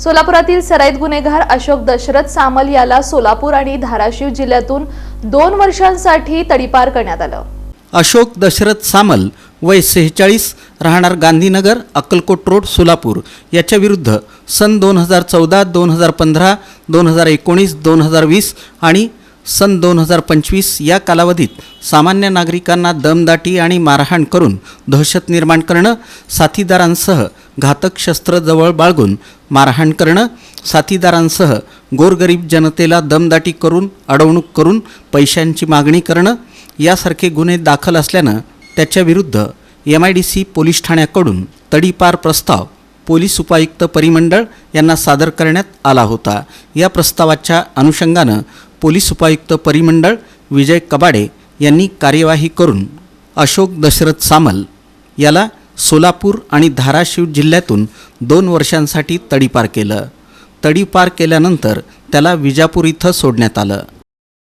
सोलापुरातील सराईत गुन्हेगार अशोक दशरथ सामल याला सोलापूर आणि धाराशिव जिल्ह्यातून दोन वर्षांसाठी तडीपार करण्यात आलं. अशोक दशरथ सामल वय सेहेचाळीस राहणार गांधीनगर अक्कलकोट रोड सोलापूर. याच्या विरुद्ध सन दोन हजार चौदा दोन हजार पंधरा दोन हजार एकोणीस दोन हजार वीस आणि सन दोन हजार पंचवीस या कालावधीत सामान्य नागरिकांना दमदाटी आणि मारहाण करून दहशत निर्माण करणं साथीदारांसह घातक शस्त्र जवळ बाळगून मारहाण करणं साथीदारांसह गोरगरीब जनतेला दमदाटी करून अडवणूक करून पैशांची मागणी करणं यासारखे गुन्हे दाखल असल्यानं त्याच्याविरुद्ध M I D C police ठाण्याकडून तडीपार प्रस्ताव पोलीस उपायुक्त परिमंडळ यांना सादर करण्यात आला होता. या प्रस्तावाच्या अनुषंगानं पोलीस उपायुक्त परिमंडळ विजय कबाडे यांनी कार्यवाही करून अशोक दशरथ सामल याला सोलापूर आणि धाराशिव जिल्ह्यातून दोन वर्षांसाठी तडीपार केलं. तडीपार केल्यानंतर त्याला विजापूर इथं सोडण्यात आलं.